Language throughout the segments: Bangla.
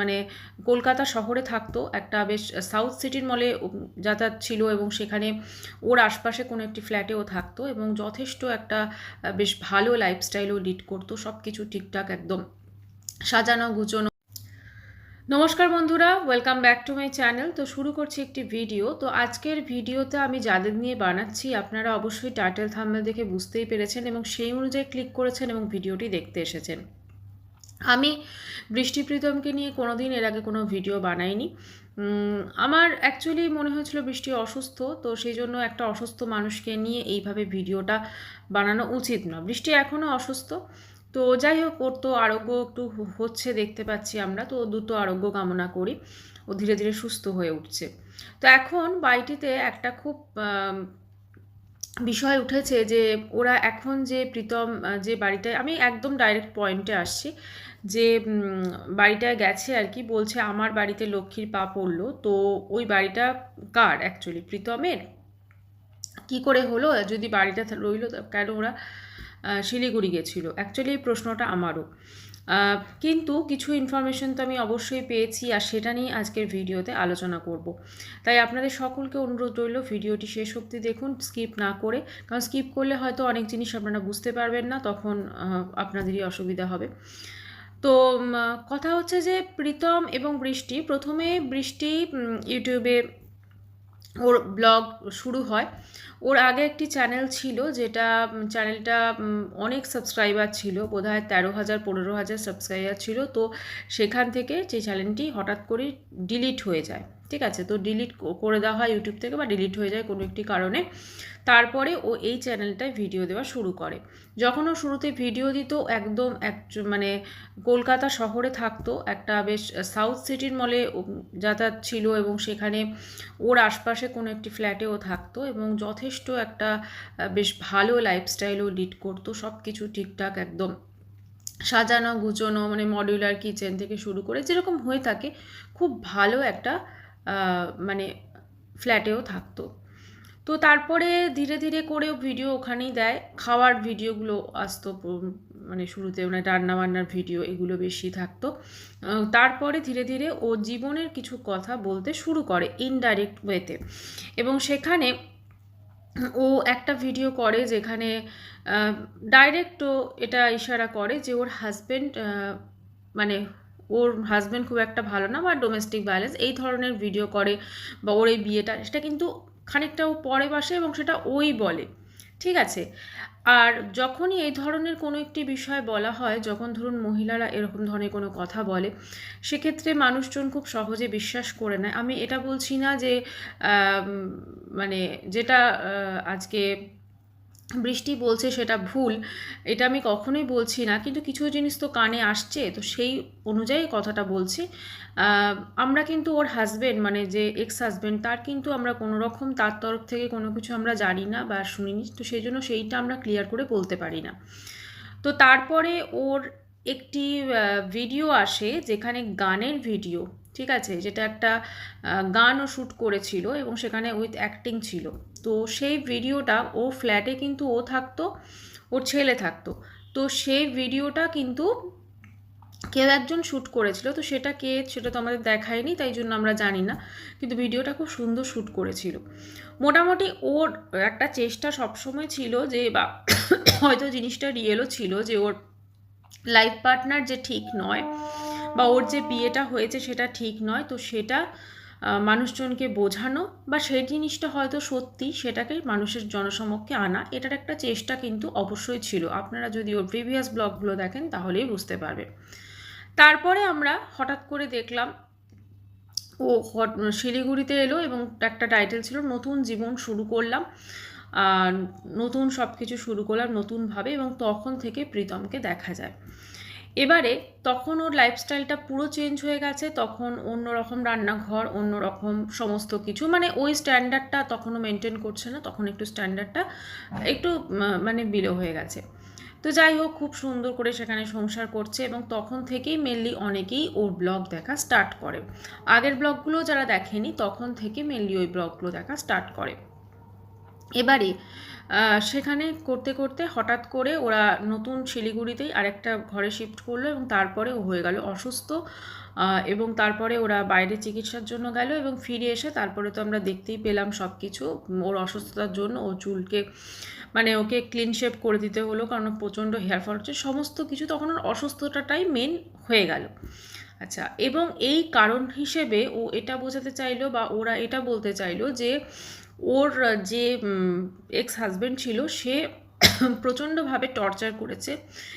মানে কলকাতা শহরে থাকতো, একটা বেশ সাউথ সিটির মলে যাতায়াত ছিল এবং সেখানে ওর আশপাশে কোনো একটি ফ্ল্যাটেও থাকতো এবং যথেষ্ট একটা বেশ ভালো লাইফস্টাইলও লিড করতো সব কিছু ঠিকঠাক একদম সাজানো, গুছানো। নমস্কার বন্ধুরা welcome back to my channel তো শুরু করছি একটি ভিডিও তো আজকের ভিডিওতে আমি যাদের নিয়ে বানাচ্ছি, আপনারা অবশ্যই টাইটেল থাম্বনেল দেখে বুঝতেই পেরেছেন এবং সেই অনুযায়ী ক্লিক করেছেন এবং ভিডিওটি দেখতে এসেছেন। আমি বৃষ্টি প্রীতমকে নিয়ে কোনো দিন এর আগে কোনো ভিডিও বানাইনি। আমার অ্যাকচুয়ালি মনে হয়েছিল বৃষ্টি অসুস্থ, তো সেই জন্য একটা অসুস্থ মানুষকে নিয়ে এইভাবে ভিডিওটা বানানো উচিত না। বৃষ্টি এখনও অসুস্থ, তো যাই হোক, ওর তো আরোগ্য একটু হচ্ছে দেখতে পাচ্ছি আমরা, তো দ্রুত আরোগ্য কামনা করি। ও ধীরে ধীরে সুস্থ হয়ে উঠছে। তো এখন বাড়িটিতে একটা খুব বিষয় উঠেছে যে ওরা এখন যে প্রীতম যে বাড়িটায়, আমি একদম ডাইরেক্ট পয়েন্টে আসছি যে বাড়িটায় গেছে আর কি, বলছে আমার বাড়িতে লক্ষ্মীর পা পড়ল, তো ওই বাড়িটা কার অ্যাকচুয়ালি প্রীতমের? কি করে হলো? যদি বাড়িটা রইল কেন ওরা শিলিগুড়ি গেছিল? অ্যাকচুয়ালি এই প্রশ্নটা আমারও। কিন্তু কিছু ইনফরমেশন তো আমি অবশ্যই পেয়েছি আর সেটা নিয়ে আজকের ভিডিওতে আলোচনা করব। তাই আপনাদের সকলকে অনুরোধ রইল ভিডিওটি শেষ অবধি দেখুন স্কিপ না করে, কারণ স্কিপ করলে হয়তো অনেক জিনিস আপনারা বুঝতে পারবেন না, তখন আপনাদেরই অসুবিধা হবে। তো কথা হচ্ছে যে প্রীতম এবং বৃষ্টি, প্রথমে বৃষ্টি ইউটিউবে ওর ব্লগ শুরু হয়। ওর আগে একটি চ্যানেল ছিল যেটা চ্যানেলটা অনেক সাবস্ক্রাইবার ছিল বোধ হয় তেরো হাজার, পনেরো হাজার সাবস্ক্রাইবার ছিল। তো সেখান থেকে সেই চ্যানেলটি হঠাৎ করে ডিলিট হয়ে যায়। ঠিক আছে? তো ডিলিট করে দেওয়া হয় ইউটিউব থেকে বা ডিলিট হয়ে যায় কোনো একটি কারণে। তারপরে ও এই চ্যানেলটায় ভিডিও দেওয়া শুরু করে। যখন ও শুরুতে ভিডিও দিত, একদম এক মানে কলকাতা শহরে থাকতো, একটা বেশ সাউথ সিটির মলে যাতায়াত ছিল এবং সেখানে ওর আশপাশে কোনো একটি ফ্ল্যাটেও থাকতো এবং যথেষ্ট একটা বেশ ভালো লাইফস্টাইলও লিড করতো। সব কিছু ঠিকঠাক একদম। সাজানো, গুছানো মানে মডিউলার কিচেন থেকে শুরু করে যেরকম হয়ে থাকে, খুব ভালো একটা মানে ফ্ল্যাটেও থাকতো। তো তারপরে ধীরে ধীরে করেও ভিডিও ওখানেই দেয়। খাওয়ার ভিডিওগুলো আসতো মানে শুরুতে মানে রান্না বান্নার ভিডিও এগুলো বেশি থাকতো। তারপরে ধীরে ধীরে ও জীবনের কিছু কথা বলতে শুরু করে ইনডাইরেক্ট ওয়েতে এবং সেখানে ও একটা ভিডিও করে যেখানে ডাইরেক্ট ও এটা ইশারা করে যে ওর হাজব্যান্ড মানে ওর হাজব্যান্ড খুব একটা ভালো না বা ডোমেস্টিক ভায়োলেন্স এই ধরনের ভিডিও করে বা ওর এই বিয়েটা, সেটা কিন্তু খানিকটা ও পরে বসে এবং সেটা ওই বলে। ঠিক আছে? আর যখনই এই ধরনের কোনো একটি বিষয় বলা হয়, যখন ধরুন মহিলারা এরকম ধরনের কোনো কথা বলে, সেক্ষেত্রে মানুষজন খুব সহজে বিশ্বাস করে নেয়। আমি এটা বলছি না যে মানে যেটা আজকে বৃষ্টি বলছে সেটা ভুল, এটা আমি কখনোই বলছি না, কিন্তু কিছু জিনিস তো কানে আসছে, তো সেই অনুযায়ী কথাটা বলছি। আমরা কিন্তু ওর হাজবেন্ড মানে যে এক্স হাজবেন্ড তার কিন্তু আমরা কোনো রকম, তার তরফ থেকে কোনো কিছু আমরা জানি না বা শুনিনি, তো সেই জন্য সেইটা আমরা ক্লিয়ার করে বলতে পারি না। তো তারপরে ওর একটি ভিডিও আসে, যেখানে গানের ভিডিও ঠিক আছে? যেটা একটা গানও শ্যুট করেছিল এবং সেখানে উইথ অ্যাক্টিং ছিল। তো সেই ভিডিওটা ও ফ্ল্যাটে কিন্তু ও থাকতো, ওর ছেলে থাকতো। তো সেই ভিডিওটা কিন্তু কেউ একজন শ্যুট করেছিল। তো সেটা কে, সেটা তো আমাদের দেখায়নি, তাই জন্য আমরা জানি না। কিন্তু ভিডিওটা খুব সুন্দর শ্যুট করেছিল। মোটামুটি ওর একটা চেষ্টা সবসময় ছিল যে, বা, হয়তো জিনিসটা রিয়েলও ছিল যে, ওর লাইফ পার্টনার যে ঠিক নয় বা ওর যে বিয়েটা হয়েছে সেটা ঠিক নয়, তো সেটা মানুষজনকে বোঝানো বা সেই জিনিসটা হয়তো সত্যি সেটাকে মানুষের জনসমক্ষে আনা, এটার একটা চেষ্টা কিন্তু অবশ্যই ছিল। আপনারা যদি ওর প্রিভিয়াস ব্লগগুলো দেখেন তাহলেই বুঝতে পারবে তারপরে আমরা হঠাৎ করে দেখলাম, ও শিলিগুড়িতে এলো এবং একটা টাইটেল ছিল নতুন জীবন শুরু করলাম নতুন সব কিছু শুরু করলাম নতুনভাবে এবং তখন থেকে প্রীতমকে দেখা যায়। এবারে তখন ওর লাইফস্টাইলটা পুরো চেঞ্জ হয়ে গেছে, তখন অন্যরকম রান্নাঘর অন্যরকম সমস্ত কিছু মানে ওই স্ট্যান্ডার্ডটা তখনও মেনটেন করছে না, তখন একটু স্ট্যান্ডার্ডটা একটু মানে বিলো হয়ে গেছে। তো যাই হোক, খুব সুন্দর করে সেখানে সংসার করছে এবং তখন থেকেই মেনলি অনেকেই ওর ব্লগ দেখা স্টার্ট করে। আগের ব্লগগুলো যারা দেখেনি, তখন থেকে মেনলি ওই ব্লগগুলো দেখা স্টার্ট করে। এবারে সেখানে করতে করতে হঠাৎ করে ওরা নতুন শিলিগুড়িতেই আরেকটা ঘরে শিফট করল এবং তারপরে ও হয়ে গেল অসুস্থ। এবং তারপরে ওরা বাইরে চিকিৎসার জন্য গেল এবং ফিরে এসে তারপরে তো আমরা দেখতেই পেলাম সব কিছু ওর অসুস্থতার জন্য ও চুলকে মানে ওকে ক্লিন শেপ করে দিতে হলো কারণ প্রচণ্ড হেয়ার ফল হচ্ছে সমস্ত কিছু তখন ওর অসুস্থতাটাই মেন হয়ে গেল। আচ্ছা এবং এই কারণ হিসেবে ও এটা বোঝাতে চাইলো বা ওরা এটা বলতে চাইলো যে ওর যে এক্স হাজব্যান্ড ছিল, সে প্রচণ্ডভাবে টর্চার করেছে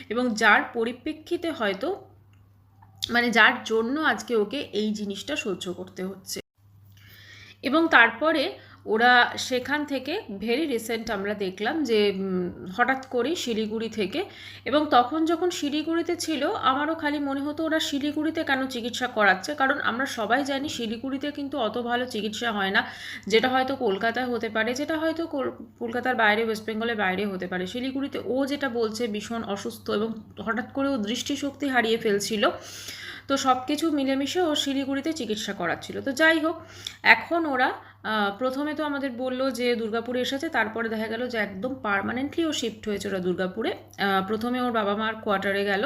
এবং যার পরিপ্রেক্ষিতে হয়তো মানে যার জন্য আজকে ওকে এই জিনিসটা সহ্য করতে হচ্ছে। এবং তারপরে ওরা সেখান থেকে ভেরি রিসেন্ট আমরা দেখলাম যে হঠাৎ করে শিলিগুড়ি থেকে এবং তখন যখন শিলিগুড়িতে ছিল, আমারও খালি মনে হতো ওরা শিলিগুড়িতে কেন চিকিৎসা করাচ্ছে? কারণ আমরা সবাই জানি শিলিগুড়িতে কিন্তু অত ভালো চিকিৎসা হয় না, যেটা হয়তো কলকাতায় হতে পারে, যেটা হয়তো কল- কলকাতার বাইরে ওয়েস্ট বেঙ্গলের বাইরে হতে পারে। শিলিগুড়িতে ও যেটা বলছে, ভীষণ অসুস্থ এবং হঠাৎ করে ও দৃষ্টিশক্তি হারিয়ে ফেলছিল। তো সব কিছু মিলেমিশে ও শিলিগুড়িতে চিকিৎসা করাচ্ছিল। তো যাই হোক, এখন ওরা প্রথমে তো আমাদের বলল যে দুর্গাপুরে এসেছে, তারপরে দেখা গেল যে একদম পারমানেন্টলি ও শিফট হয়েছে ওরা দুর্গাপুরে। প্রথমে ওর বাবা মার কোয়ার্টারে গেল।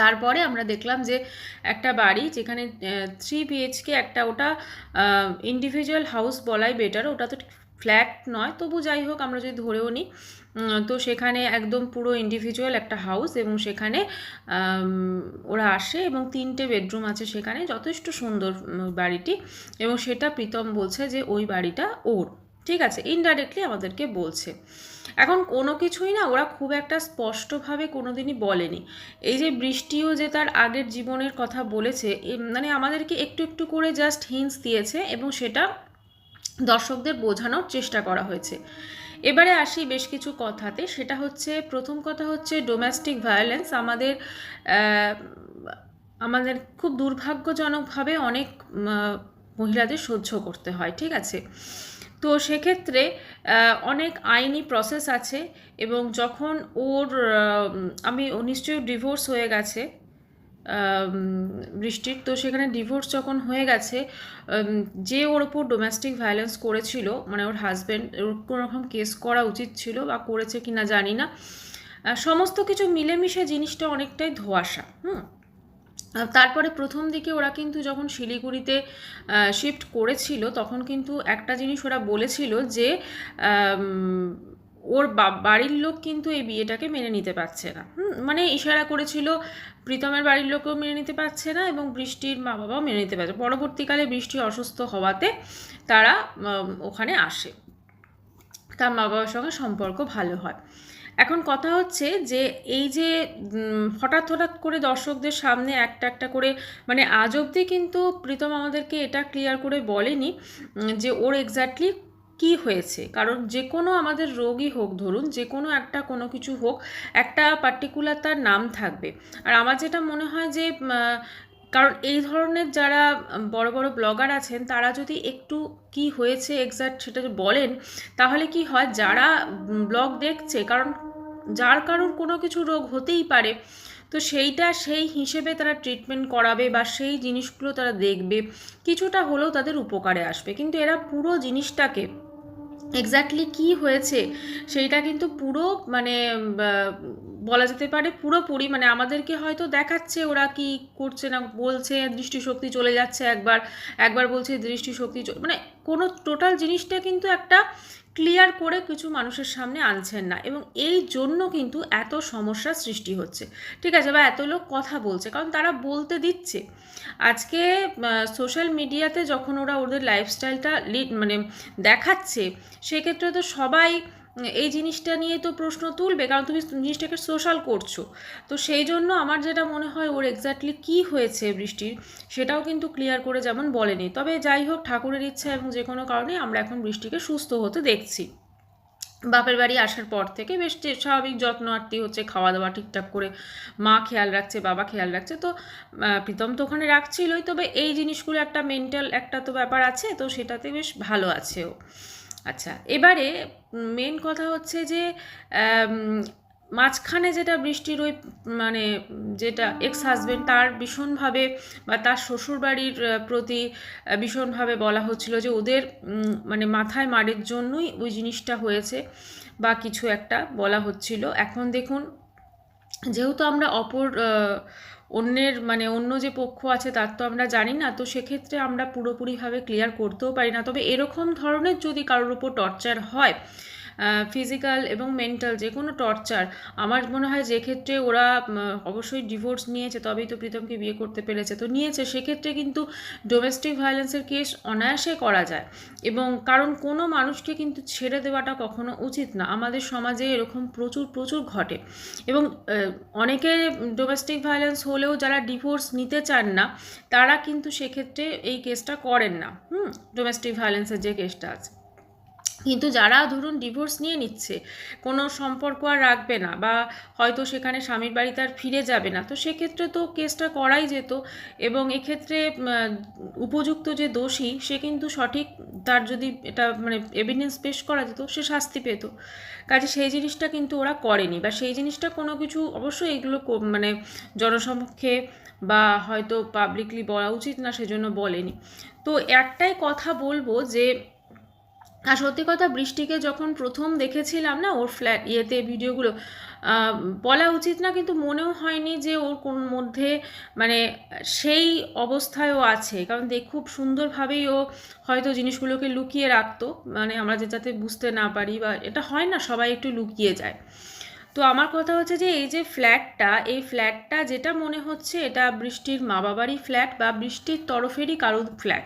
তারপরে আমরা দেখলাম যে একটা বাড়ি যেখানে থ্রি বিএইচকে একটা ওটা ইন্ডিভিজুয়াল হাউস বলাই বেটার ওটা তো ফ্ল্যাট নয়। তবু যাই হোক, আমরা যদি ধরেও নিই তো সেখানে একদম পুরো ইন্ডিভিজুয়াল একটা হাউস এবং সেখানে ওরা আসে এবং তিনটে বেডরুম আছে সেখানে, যথেষ্ট সুন্দর বাড়িটি এবং সেটা প্রীতম বলছে যে ওই বাড়িটা ওর, ঠিক আছে? ইনডাইরেক্টলি আমাদেরকে বলছে। এখন কোনো কিছুই না, ওরা খুব একটা স্পষ্টভাবে কোনোদিনই বলেনি। এই যে বৃষ্টিও যে তার আগের জীবনের কথা বলেছে মানে আমাদেরকে একটু একটু করে জাস্ট হিন্স দিয়েছে এবং সেটা দর্শকদের বোঝানোর চেষ্টা করা হয়েছে। এবারে আসি বেশ কিছু কথাতে। সেটা হচ্ছে, প্রথম কথা হচ্ছে ডোমেস্টিক ভায়োলেন্স আমাদের আমাদের খুব দুর্ভাগ্যজনকভাবে অনেক মহিলাদের সহ্য করতে হয়, ঠিক আছে? তো সেক্ষেত্রে অনেক আইনি প্রসেস আছে এবং যখন ওর আমি নিশ্চয়ই ডিভোর্স হয়ে গেছে বৃষ্টির তো সেখানে ডিভোর্স যখন হয়ে গেছে যে ওর ওপর ডোমেস্টিক ভায়োলেন্স করেছিল মানে ওর হাজব্যান্ড ওর কোনো রকম কেস করা উচিত ছিল বা করেছে কি না জানি না সমস্ত কিছু মিলেমিশে জিনিসটা অনেকটাই ধোঁয়াশা, হুম? তারপরে প্রথম দিকে ওরা কিন্তু যখন শিলিগুড়িতে শিফট করেছিল, তখন কিন্তু একটা জিনিস ওরা বলেছিল যে ওর বাড়ির লোক কিন্তু এই বিয়েটাকে মেনে নিতে পারছে না। মানে ইশারা করেছিল প্রীতমের বাড়ির লোকও মেনে নিতে পারছে না এবং বৃষ্টির মা বাবাও মেনে নিতে পারছে পরবর্তীকালে বৃষ্টি অসুস্থ হওয়াতে তারা ওখানে আসে। তার মা বাবার সঙ্গে সম্পর্ক ভালো হয়। এখন কথা হচ্ছে যে এই যে হঠাৎ হঠাৎ করে দর্শকদের সামনে একটা একটা করে মানে আজ অবধি কিন্তু প্রীতম আমাদেরকে এটা ক্লিয়ার করে বলেনি যে ওর এক্স্যাক্টলি কি হয়েছে? কারণ যে কোনো আমাদের রোগই হোক, ধরুন, যে কোনো একটা কোনো কিছু হোক, একটা পার্টিকুলার তার নাম থাকবে। আর আমার যেটা মনে হয় যে কারণ এই ধরনের যারা বড় বড় ব্লগার আছেন, তারা যদি একটু কি হয়েছে এক্স্যাক্ট সেটা বলেন, তাহলে কি হয়, যারা ব্লগ দেখছে, কারণ যার কারোর কোনো কিছু রোগ হতেই পারে, তো সেইটা সেই হিসেবে তারা ট্রিটমেন্ট করাবে বা সেই জিনিসগুলো তারা দেখবে, কিছুটা হলেও তাদের উপকারে আসবে। কিন্তু এরা পুরো জিনিসটাকে এক্স্যাক্টলি কি হয়েছে, সেইটা কিন্তু পুরো মানে বলা যেতে পারে পুরোপুরি মানে আমাদেরকে হয়তো দেখাচ্ছে ওরা কি করছে না বলছে, দৃষ্টিশক্তি চলে যাচ্ছে একবার একবার বলছে দৃষ্টিশক্তি মানে কোনো টোটাল জিনিসটা কিন্তু একটা ক্লিয়ার করে কিছু মানুষের সামনে আনছেন না এবং এই জন্য কিন্তু এত সমস্যার সৃষ্টি হচ্ছে। ঠিক আছে, বা এত লোক কথা বলছে, কারণ তারা বলতে দিচ্ছে। আজকে সোশ্যাল মিডিয়াতে যখন ওরা ওদের লাইফস্টাইলটা মানে দেখাচ্ছে, সেক্ষেত্রে তো সবাই এই জিনিসটা নিয়ে তো প্রশ্ন তুলবে, কারণ তুমি জিনিসটাকে সোশ্যাল করছ। তো সেই জন্য আমার যেটা মনে হয় ওর এক্স্যাক্টলি কী হয়েছে বৃষ্টির, সেটাও কিন্তু ক্লিয়ার করে যেমন বলেনি। তবে যাই হোক, ঠাকুরের ইচ্ছা এবং যে কোনো কারণে আমরা এখন বৃষ্টিকে সুস্থ হতে দেখছি। বাপের বাড়ি আসার পর থেকে বেশ স্বাভাবিক যত্ন আত্মীয় হচ্ছে খাওয়া দাওয়া ঠিকঠাক করে মা খেয়াল রাখছে, বাবা খেয়াল রাখছে, তো প্রীতম তো ওখানে রাখছিলই। তবে এই জিনিসগুলো একটা মেন্টাল একটা তো ব্যাপার আছে, তো সেটাতে বেশ ভালো আছে ও। আচ্ছা এবারে মেন কথা হচ্ছে যে মাঝখানে যেটা বৃষ্টির ওই মানে যেটা এক্স হাজবেন্ড তার ভীষণভাবে বা তার শ্বশুরবাড়ির প্রতি ভীষণভাবে বলা হচ্ছিল যে ওদের মানে মাথায় মারের জন্যই ওই জিনিসটা হয়েছে বা কিছু একটা বলা হচ্ছিল। এখন দেখুন যেহেতু আমরা অপর অন্যের মানে অন্য যে পক্ষ আছে তার তো আমরা জানি না, তো সেক্ষেত্রে আমরা পুরোপুরিভাবে ক্লিয়ার করতেও পারি না। তবে এরকম ধরনের যদি কারোর উপর টর্চার হয় ফিজিক্যাল এবং মেন্টাল যে কোনো টর্চার আমার মনে হয় যে ক্ষেত্রে ওরা অবশ্যই ডিভোর্স নিয়েছে, তবেই তো প্রীতমকে বিয়ে করতে পেরেছে। তো নিয়েছে, সেক্ষেত্রে কিন্তু ডোমেস্টিক ভায়োলেন্সের কেস অনায়াসে করা যায়। এবং কারণ কোনো মানুষকে কিন্তু ছেড়ে দেওয়াটা কখনো উচিত না। আমাদের সমাজে এরকম প্রচুর প্রচুর ঘটে। এবং অনেকে ডোমেস্টিক ভায়োলেন্স হলেও যারা ডিভোর্স নিতে চান না, তারা কিন্তু সেক্ষেত্রে এই কেসটা করেন না। হুম ডোমেস্টিক ভায়োলেন্সের যে কেসটা আছে। কিন্তু যারা ধরুন ডিভোর্স নিয়ে নিচ্ছে, কোনো সম্পর্ক আর রাখবে না বা হয়তো সেখানে স্বামীর বাড়িতে আর ফিরে যাবে না, তো সেক্ষেত্রে তো কেসটা করাই যেত এবং এক্ষেত্রে উপযুক্ত যে দোষী, সে কিন্তু সঠিক তার যদি এটা মানে এভিডেন্স পেশ করা যেত, সে শাস্তি পেত। কাজে সেই জিনিসটা কিন্তু ওরা করেনি বা সেই জিনিসটা কোনো কিছু অবশ্যই এগুলো মানে জনসমক্ষে বা হয়তো পাবলিকলি বলা উচিত না, সেজন্য বলেনি। তো একটাই কথা বলব যে আর সত্যি কথা বৃষ্টিকে যখন প্রথম দেখেছিলাম না ওর ফ্ল্যাট ইয়েতে ভিডিওগুলো বলা উচিত না কিন্তু মনেও হয়নি যে ওর কোন মধ্যে মানে সেই অবস্থায়ও আছে। কারণ দেখ, খুব সুন্দরভাবেই ও হয়তো জিনিসগুলোকে লুকিয়ে রাখতো মানে আমরা যে যাতে বুঝতে না পারি বা এটা হয় না সবাই একটু লুকিয়ে যায়। তো আমার কথা হচ্ছে যে এই যে ফ্ল্যাটটা এই ফ্ল্যাটটা যেটা মনে হচ্ছে এটা বৃষ্টির মা বাবারই ফ্ল্যাট বা বৃষ্টির তরফেরই কারোর ফ্ল্যাট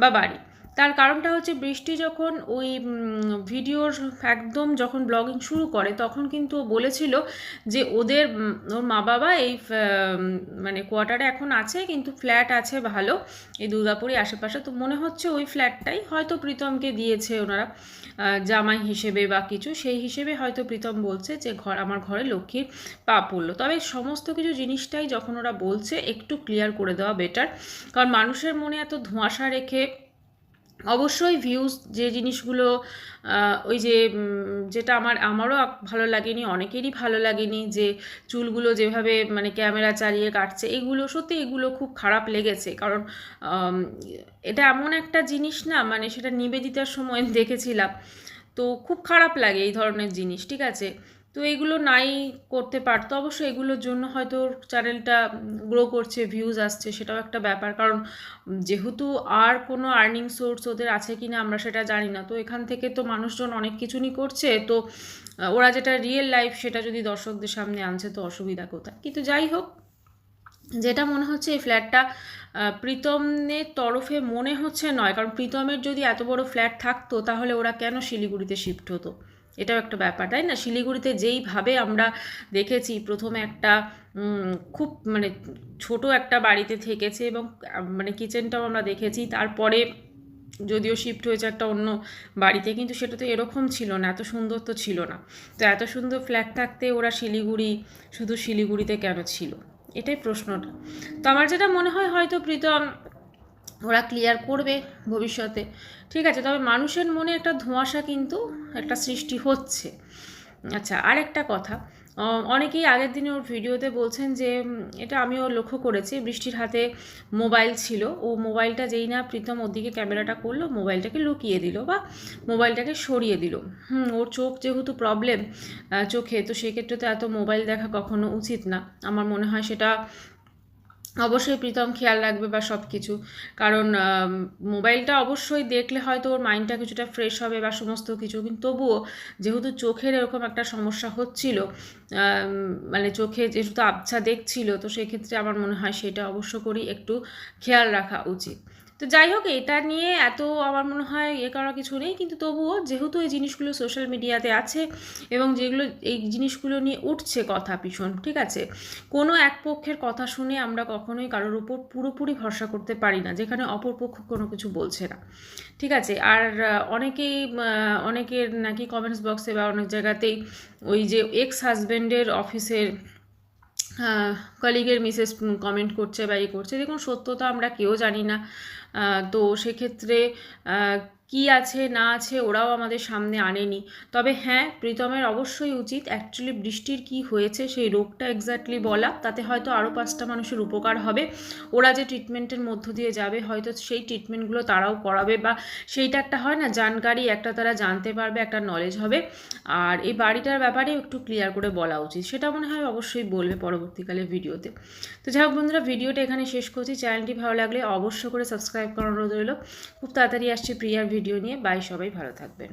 বা বাড়ি তার কারণটা হচ্ছে বৃষ্টি যখন ওই ভিডিওর একদম যখন ব্লগিং শুরু করে, তখন কিন্তু ও বলেছিল যে ওদের ওর মা বাবা এই মানে কোয়ার্টারে এখন আছে, কিন্তু ফ্ল্যাট আছে ভালো, এই দুর্গাপুরের আশেপাশে। তো মনে হচ্ছে ওই ফ্ল্যাটটাই হয়তো প্রীতমকে দিয়েছে ওনারা জামাই হিসেবে বা কিছু, সেই হিসেবে হয়তো প্রীতম বলছে যে ঘর, আমার ঘরে লক্ষ্মীর পা পড়ল। তবে সমস্ত কিছু জিনিসটাই যখন ওরা বলছে, একটু ক্লিয়ার করে দেওয়া বেটার কারণ মানুষের মনে এত ধোঁয়াশা রেখে অবশ্যই ভিউজ যে জিনিসগুলো ওই যে যেটা আমার, আমারও ভালো লাগেনি, অনেকেরই ভালো লাগেনি যে চুলগুলো যেভাবে মানে ক্যামেরা চালিয়ে কাটছে, এগুলো, সত্যি এগুলো খুব খারাপ লেগেছে। কারণ এটা এমন একটা জিনিস না মানে সেটা নিবেদিতার সময় দেখেছিলাম। তো খুব খারাপ লাগে এই ধরনের জিনিস, ঠিক আছে? তো এগুলো নাই করতে পারতো। অবশ্য এগুলোর জন্য হয়তো চ্যানেলটা গ্রো করছে ভিউজ আসছে, সেটাও একটা ব্যাপার। কারণ যেহেতু আর কোনো আর্নিং সোর্স ওদের আছে কি না আমরা সেটা জানি না। তো এখান থেকে তো মানুষজন অনেক কিছুই করছে। তো ওরা যেটা রিয়েল লাইফ সেটা যদি দর্শকদের সামনে আনছে তো অসুবিধা কোথায়? কিন্তু যাই হোক, যেটা মনে হচ্ছে এই ফ্ল্যাটটা প্রীতমের তরফে মনে হচ্ছে নয়। কারণ প্রীতমের যদি এত বড় ফ্ল্যাট থাকতো তাহলে ওরা কেন শিলিগুড়িতে শিফট হতো? এটাও একটা ব্যাপার, তাই না? শিলিগুড়িতে যেইভাবে আমরা দেখেছি, প্রথমে একটা খুব মানে ছোট একটা বাড়িতে থেকেছে এবং মানে কিচেনটাও আমরা দেখেছি। তারপরে যদিও শিফট হয়েছে একটা অন্য বাড়িতে, কিন্তু সেটা তো এরকম ছিল না, এত সুন্দর তো ছিল না। তো এত সুন্দর ফ্ল্যাট থাকতে ওরা শিলিগুড়ি, শুধু শিলিগুড়িতে কেন ছিল? এটাই প্রশ্নটা। তো আমার যেটা মনে হয়, হয়তো প্রীতম ওরা ক্লিয়ার করবে ভবিষ্যতে। ঠিক আছে, তবে মানুষের মনে একটা ধোঁয়াশা কিন্তু একটা সৃষ্টি হচ্ছে। আচ্ছা আর একটা কথা অনেকেই আগের দিনে ওর ভিডিওতে বলছেন যে, এটা আমিও লক্ষ্য করেছি, বৃষ্টির হাতে মোবাইল ছিল, ও মোবাইলটা যেই না প্রীতম ওর দিকে ক্যামেরাটা করল, মোবাইলটাকে লুকিয়ে দিল বা মোবাইলটাকে সরিয়ে দিল। হুম, ওর চোখ যেহেতু প্রবলেম চোখে, তো সেক্ষেত্রে তো এত মোবাইল দেখা কখনো উচিত না। আমার মনে হয় সেটা অবশ্যই প্রীতম খেয়াল রাখবে বা সব কিছু কারণ মোবাইলটা অবশ্যই দেখলে হয়তো ওর মাইন্ডটা কিছুটা ফ্রেশ হবে বা সমস্ত কিছু। কিন্তু তবুও যেহেতু চোখের এরকম একটা সমস্যা হচ্ছিল মানে চোখে যেহেতু আবছা দেখছিল, তো সেক্ষেত্রে আমার মনে হয় সেটা অবশ্য করি একটু খেয়াল রাখা উচিত। তো যাই হোক, এটা নিয়ে এত আমার মনে হয় এ করার কিছু নেই। কিন্তু তবুও যেহেতু এই জিনিসগুলো সোশ্যাল মিডিয়াতে আছে এবং যেগুলো এই জিনিসগুলো নিয়ে উঠছে কথা ভীষণ, ঠিক আছে? কোনো এক পক্ষের কথা শুনে আমরা কখনোই কারোর উপর পুরোপুরি ভরসা করতে পারি না, যেখানে অপর পক্ষ কোনো কিছু বলছে না, ঠিক আছে? আর অনেকেই অনেকের নাকি কমেন্টস বক্সে বা অনেক জায়গাতেই ওই যে এক্স হাজব্যান্ডের অফিসের কলিগের মিসেস কমেন্ট করছে বা ইয়ে করছে দেখুন সত্যতা আমরা কেউ জানি না। তো সেক্ষেত্রে কি আছে, না আছে ওরাও আমাদের সামনে আনেনি। তবে হ্যাঁ প্রীতমের অবশ্যই উচিত অ্যাকচুয়ালি বৃষ্টির কি হয়েছে সেই রোগটা এক্স্যাক্টলি বলা। তাতে হয়তো আরও পাঁচটা মানুষের উপকার হবে। ওরা যে ট্রিটমেন্টের মধ্য দিয়ে যাবে, হয়তো সেই ট্রিটমেন্টগুলো তারাও করাবে বা সেইটা একটা হয় না জানকারি একটা তারা জানতে পারবে, একটা নলেজ হবে। আর এই বাড়িটার ব্যাপারে একটু ক্লিয়ার করে বলা উচিত। সেটা মনে হয় অবশ্যই বলবে পরবর্তীকালে ভিডিওতে তো। যাই হোক বন্ধুরা ভিডিওটা এখানে শেষ করছি। চ্যানেলটি ভালো লাগলে অবশ্য করে সাবস্ক্রাইব করানো রইল। খুব তাড়াতাড়ি আসছে প্রিয়ার ভিডিও নিয়ে। বাই সবাই ভালো থাকবেন।